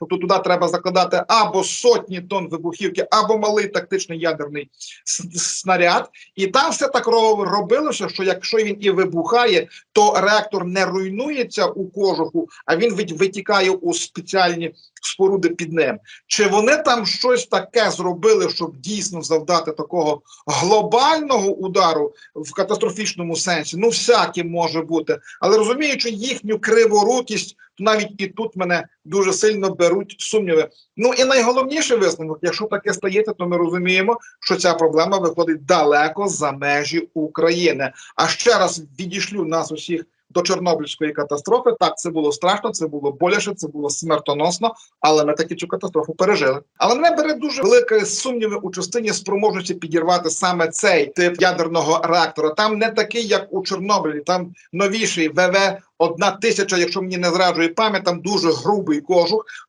Тобто туди треба закладати або сотні тонн вибухівки, або малий тактичний ядерний снаряд. І там все так робилося, що якщо він і вибухає, то реактор не руйнується у кожуху, а він витікає у спеціальні споруди під ним. Чи вони там щось таке зробили, щоб дійсно завдати такого глобального удару в катастрофічному сенсі? Ну, всяке може бути. Але розуміючи їхню криворукість, то навіть і тут мене дуже сильно беруть сумніви. Ну і найголовніший висновок, якщо таке стається, то ми розуміємо, що ця проблема виходить далеко за межі України. А ще раз відійшлю нас усіх до Чорнобильської катастрофи. Так, це було страшно, це було боляче, це було смертоносно, але ми таки цю катастрофу пережили. Але мене бере дуже великі сумніви у частині спроможності підірвати саме цей тип ядерного реактора. Там не такий, як у Чорнобилі, там новіший ВВ одна тисяча, якщо мені не зраджує пам'ять, там дуже грубий кожух.